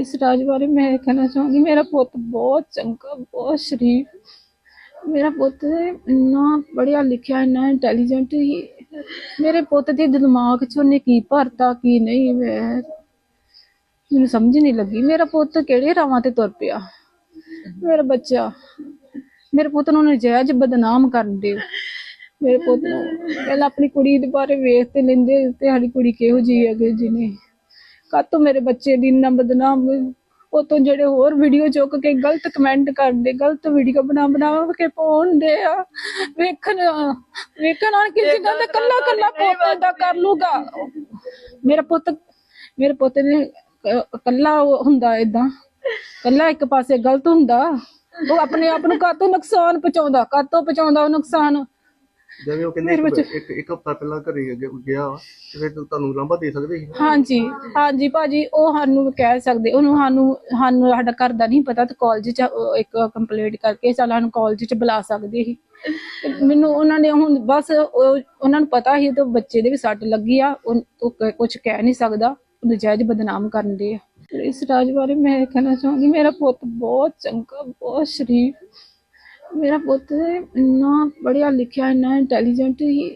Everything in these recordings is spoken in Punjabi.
ਇਸ ਰਾਜ ਬਾਰੇ ਮੈਂ ਕਹਿਣਾ ਚਾਹੁੰਦੀ ਮੇਰਾ ਪੁੱਤ ਬਹੁਤ ਚੰਗਾ, ਬਹੁਤ ਸ਼ਰੀਫ। ਮੇਰਾ ਪੁੱਤ ਇੰਨਾ ਪੜ੍ਹਿਆ ਲਿਖਿਆ, ਇੰਨਾ ਇੰਟੈਲੀਜੈਂਟ ਹੀ ਮੇਰੇ ਪੁੱਤ ਦੇ ਦਿਮਾਗ 'ਚ ਉਹਨੇ ਕੀ ਭਰਤਾ, ਕੀ ਨਹੀਂ, ਮੈਂ ਮੈਨੂੰ ਸਮਝ ਨਹੀਂ ਲੱਗੀ। ਮੇਰਾ ਪੁੱਤ ਕਿਹੜੇ ਰਾਵਾਂ ਤੇ ਤੁਰ ਪਿਆ? ਮੇਰਾ ਬੱਚਾ, ਮੇਰੇ ਪੁੱਤ ਨੂੰ ਨਜਾਇਜ਼ ਬਦਨਾਮ ਕਰਨ ਦੇ ਮੇਰੇ ਪੁੱਤ ਨੂੰ ਪਹਿਲਾਂ ਆਪਣੀ ਕੁੜੀ ਦੇ ਬਾਰੇ ਵੇਖ ਤੇ ਲੈਂਦੇ ਤੇ ਸਾਡੀ ਕੁੜੀ ਕਿਹੋ ਜੀ ਹੈਗੇ ਜਿਹਨੇ ਕਾਤੋਂ ਮੇਰੇ ਬੱਚੇ ਦੀ ਇੰਨਾ ਬਦਨਾਮ? ਉਹ ਤੋਂ ਜਿਹੜੇ ਹੋਰ ਵੀਡੀਓ ਚੁੱਕ ਕੇ ਗਲਤ ਕਮੈਂਟ ਕਰਦੇ ਗਲਤ ਵੀਡੀਓ ਬਣਾ ਬਣਾ ਕੇ ਪਾਉਂਦੇ ਆ। ਵੇਖਣ ਵੇਖਣ ਆ ਕਿਸੇ ਦਾ ਕੱਲਾ ਕੱਲਾ ਪੁੱਤ ਦਾ ਕਰ ਲੂਗਾ। ਮੇਰਾ ਪੁੱਤ ਮੇਰੇ ਪੁੱਤ ਨੇ ਕੱਲਾ ਹੁੰਦਾ ਇਦਾਂ ਕੱਲਾ ਇੱਕ ਪਾਸੇ ਗਲਤ ਹੁੰਦਾ। ਉਹ ਆਪਣੇ ਆਪ ਨੂੰ ਕਾਤੋਂ ਨੁਕਸਾਨ ਪਹੁੰਚਾਉਂਦਾ? ਕਾਤੋਂ ਪਹੁੰਚਾਉਂਦਾ ਉਹ ਨੁਕਸਾਨ? ਜਿਵੇਂ ਉਹ ਕਹਿੰਦੇ ਇੱਕ ਇੱਕ- ਇੱਕ ਹਫ਼ਤਾ ਪਹਿਲਾਂ ਘਰੇ ਗਿਆ ਗਿਆ ਵਾ, ਤੇ ਫਿਰ ਤੁਹਾਨੂੰ ਲਾਂਭਾ ਦੇ ਸਕਦੇ ਸੀ? ਹਾਂਜੀ ਹਾਂਜੀ ਭਾਜੀ ਉਹ ਸਾਨੂੰ ਕਹਿ ਸਕਦੇ ਉਹਨੂੰ ਸਾਨੂੰ ਸਾਨੂੰ ਸਾਡਾ ਘਰ ਦਾ ਨਹੀਂ ਪਤਾ ਤੇ ਕਾਲਜ ਚ ਉਹ ਇੱਕ ਕੰਪਲੀਟ ਕਰਕੇ ਚੱਲ ਸਾਨੂੰ ਕਾਲਜ ਚ ਬੁਲਾ ਸਕਦੇ ਸੀ। ਤੇ ਮੈਨੂੰ ਉਹਨਾਂ ਨੇ ਹੁਣ ਬਸ ਉਹ- ਉਹਨਾਂ ਨੂੰ ਪਤਾ ਸੀ ਤੇ ਬੱਚੇ ਦੇ ਵੀ ਸੱਟ ਲੱਗੀ ਆ ਉਹ ਕੁਝ ਕਹਿ ਨਹੀਂ ਸਕਦਾ ਨਜਾਇਜ਼ ਬਦਨਾਮ ਕਰਨ ਦੇ ਆ। ਇਸ ਰਾਜ ਬਾਰੇ ਮੈਂ ਇਹ ਕਹਿਣਾ ਚਾਹੁੰਦੀ ਮੇਰਾ ਪੁੱਤ ਬਹੁਤ ਚੰਗਾ ਬਹੁਤ ਸ਼ਰੀਫ। ਮੇਰਾ ਪੁੱਤ ਇੰਨਾ ਪੜ੍ਹਿਆ ਲਿਖਿਆ, ਇੰਨਾ ਇੰਟੈਲੀਜੈਂਟ ਹੀ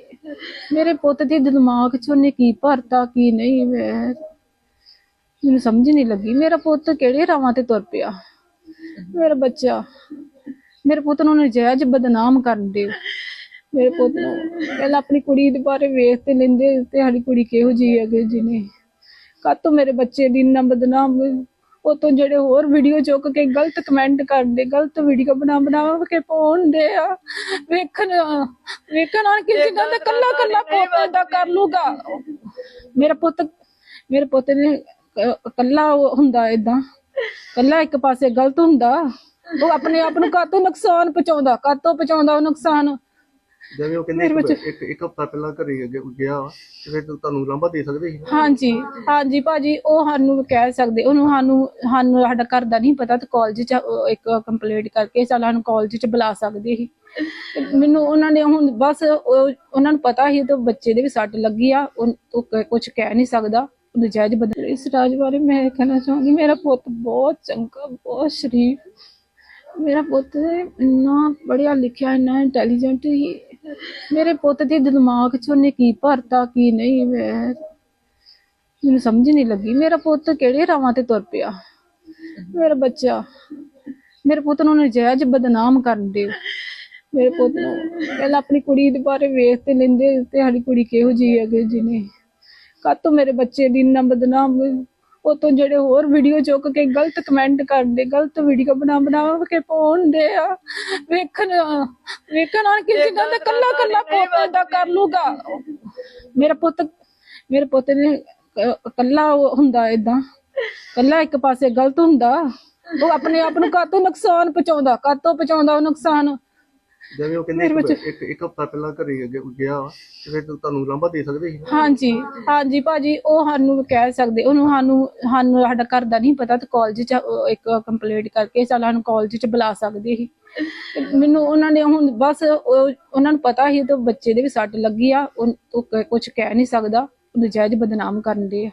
ਮੇਰੇ ਪੁੱਤ ਦੇ ਦਿਮਾਗ 'ਚ ਉਹਨੇ ਕੀ ਭਰਤਾ, ਕੀ ਨਹੀਂ, ਮੈਂ ਮੈਨੂੰ ਸਮਝ ਨਹੀਂ ਲੱਗੀ। ਮੇਰਾ ਪੁੱਤ ਕਿਹੜੇ ਰਾਵਾਂ ਤੇ ਤੁਰ ਪਿਆ? ਮੇਰਾ ਬੱਚਾ, ਮੇਰੇ ਪੁੱਤ ਨੂੰ ਨਜਾਇਜ਼ ਬਦਨਾਮ ਕਰਨ ਦੇ ਮੇਰੇ ਪੁੱਤ ਨੂੰ ਪਹਿਲਾਂ ਆਪਣੀ ਕੁੜੀ ਦੇ ਬਾਰੇ ਵੇਖ ਤੇ ਲੈਂਦੇ ਤੇ ਸਾਡੀ ਕੁੜੀ ਕਿਹੋ ਜੀ ਹੈਗੇ ਜਿਹਨੇ। ਕਾਤੋਂ ਮੇਰੇ ਬੱਚੇ ਦੀ ਇੰਨਾ ਬਦਨਾਮ ਉਹ ਤੋਂ ਜਿਹੜੇ ਹੋਰ ਵੀਡੀਓ ਚੁੱਕ ਕੇ ਗਲਤ ਕਮੈਂਟ ਕਰਦੇ ਗਲਤ ਵੀਡੀਓ ਬਣਾ ਬਣਾ ਕੇ ਪਾਉਂਦੇ ਆ। ਵੇਖਣ ਵੇਖਣ ਆ ਕਿਸੇ ਦਾ ਕੱਲਾ ਕੱਲਾ ਪੁੱਤ ਦਾ ਕਰ ਲੂਗਾ। ਮੇਰਾ ਪੁੱਤ ਮੇਰੇ ਪੁੱਤ ਨੇ ਕੱਲਾ ਹੁੰਦਾ ਇਦਾਂ ਕੱਲਾ ਇੱਕ ਪਾਸੇ ਗਲਤ ਹੁੰਦਾ। ਉਹ ਆਪਣੇ ਆਪ ਨੂੰ ਕਾਤੋਂ ਨੁਕਸਾਨ ਪਹੁੰਚਾਉਂਦਾ ਕਾਤੋਂ ਪਹੁੰਚਾਉਂਦਾ ਉਹ ਨੁਕਸਾਨ? ਜਿਵੇਂ ਉਹ ਕਹਿੰਦੇ ਇੱਕ ਇੱਕ- ਇੱਕ ਹਫ਼ਤਾ ਪਹਿਲਾਂ ਘਰੇ ਗਿਆ ਗਿਆ ਵਾ, ਤੇ ਫਿਰ ਤੁਹਾਨੂੰ ਲਾਂਭਾ ਦੇ ਸਕਦੇ ਸੀ? ਹਾਂਜੀ ਹਾਂਜੀ ਭਾਜੀ ਉਹ ਸਾਨੂੰ ਕਹਿ ਸਕਦੇ ਉਹਨੂੰ ਸਾਨੂੰ ਸਾਨੂੰ ਸਾਡਾ ਘਰ ਦਾ ਨਹੀਂ ਪਤਾ ਤੇ ਕਾਲਜ ਚ ਉਹ ਇੱਕ ਕੰਪਲੀਟ ਕਰਕੇ ਚੱਲ ਸਾਨੂੰ ਕਾਲਜ ਚ ਬੁਲਾ ਸਕਦੇ ਸੀ। ਤੇ ਮੈਨੂੰ ਉਹਨਾਂ ਨੇ ਹੁਣ ਬਸ ਉਹ- ਉਹਨਾਂ ਨੂੰ ਪਤਾ ਸੀ ਤੇ ਬੱਚੇ ਦੇ ਵੀ ਸੱਟ ਲੱਗੀ ਆ ਉਹ ਕੁਝ ਕਹਿ ਨਹੀਂ ਸਕਦਾ ਨਜਾਇਜ਼ ਬਦਲ ਇਸ ਰਾਜ ਬਾਰੇ ਮੈਂ ਇਹ ਕਹਿਣਾ ਚਾਹੁੰਦੀ ਮੇਰਾ ਪੁੱਤ ਬਹੁਤ ਚੰਗਾ ਬਹੁਤ ਸ਼ਰੀਫ ਮੇਰਾ ਪੁੱਤ ਇੰਨਾ ਪੜ੍ਹਿਆ ਲਿਖਿਆ, ਇੰਨਾ ਇੰਟੈਲੀਜੈਂਟ ਹੀ ਮੇਰੇ ਪੁੱਤ ਦੇ ਦਿਮਾਗ 'ਚ ਉਹਨੇ ਕੀ ਭਰਤਾ, ਕੀ ਨਹੀਂ, ਮੈਂ ਮੈਨੂੰ ਸਮਝ ਨਹੀਂ ਲੱਗੀ। ਮੇਰਾ ਪੁੱਤ ਕਿਹੜੇ ਰਾਵਾਂ ਤੇ ਤੁਰ ਪਿਆ? ਮੇਰਾ ਬੱਚਾ, ਮੇਰੇ ਪੁੱਤ ਨੂੰ ਨਜਾਇਜ਼ ਬਦਨਾਮ ਕਰਨ ਦੇ ਮੇਰੇ ਪੁੱਤ ਨੂੰ ਪਹਿਲਾਂ ਆਪਣੀ ਕੁੜੀ ਦੇ ਬਾਰੇ ਵੇਖ ਤੇ ਲੈਂਦੇ ਤੇ ਸਾਡੀ ਕੁੜੀ ਕਿਹੋ ਜੀ ਹੈਗੇ ਜਿਹਨੇ। ਕਾਤੋਂ ਮੇਰੇ ਬੱਚੇ ਦੀ ਇੰਨਾ ਬਦਨਾਮ ਉਹ ਤੋਂ ਜਿਹੜੇ ਹੋਰ ਵੀਡੀਓ ਚੁੱਕ ਕੇ ਗਲਤ ਕਮੈਂਟ ਕਰਦੇ ਗਲਤ ਵੀਡੀਓ ਬਣਾ ਬਣਾ ਕੇ ਪਾਉਂਦੇ ਆ। ਵੇਖਣ ਵੇਖਣ ਆ ਕਿਸੇ ਦਾ ਤਾਂ ਕੱਲਾ ਕੱਲਾ ਪੁੱਤ ਦਾ ਕਰ ਲੂਗਾ। ਮੇਰਾ ਪੁੱਤ ਮੇਰੇ ਪੁੱਤ ਨੇ ਕੱਲਾ ਹੁੰਦਾ ਇਦਾਂ ਕੱਲਾ ਇੱਕ ਪਾਸੇ ਗਲਤ ਹੁੰਦਾ। ਉਹ ਆਪਣੇ ਆਪ ਨੂੰ ਕਾਤੋਂ ਨੁਕਸਾਨ ਪਹੁੰਚਾਉਂਦਾ? ਕਾਤੋਂ ਪਹੁੰਚਾਉਂਦਾ ਉਹ ਨੁਕਸਾਨ? ਜਿਵੇਂ ਉਹ ਕਹਿੰਦੇ ਇੱਕ ਇੱਕ- ਇੱਕ ਹਫ਼ਤਾ ਪਹਿਲਾਂ ਘਰੇ ਗਿਆ ਗਿਆ ਤੇ ਫਿਰ ਤੁਹਾਨੂੰ ਲਾਂਭਾ ਦੇ ਸਕਦੇ ਸੀ? ਹਾਂਜੀ ਹਾਂਜੀ ਭਾਜੀ ਉਹ ਸਾਨੂੰ ਕਹਿ ਸਕਦੇ ਉਹਨੂੰ ਸਾਨੂੰ ਸਾਨੂੰ ਸਾਡਾ ਘਰ ਦਾ ਨਹੀਂ ਪਤਾ ਤੇ ਕਾਲਜ ਚ ਉਹ ਇੱਕ ਕੰਪਲੀਟ ਕਰਕੇ ਚੱਲ ਸਾਨੂੰ ਕਾਲਜ ਚ ਬੁਲਾ ਸਕਦੇ ਸੀ। ਤੇ ਮੈਨੂੰ ਉਹਨਾਂ ਨੇ ਹੁਣ ਬਸ ਉਹ- ਉਹਨਾਂ ਨੂੰ ਪਤਾ ਸੀ ਤੇ ਬੱਚੇ ਦੇ ਵੀ ਸੱਟ ਲੱਗੀ ਆ ਉਹ ਕੁਝ ਕਹਿ ਨਹੀਂ ਸਕਦਾ ਨਜਾਇਜ਼ ਬਦਨਾਮ ਕਰਨ ਦੇ ਆ।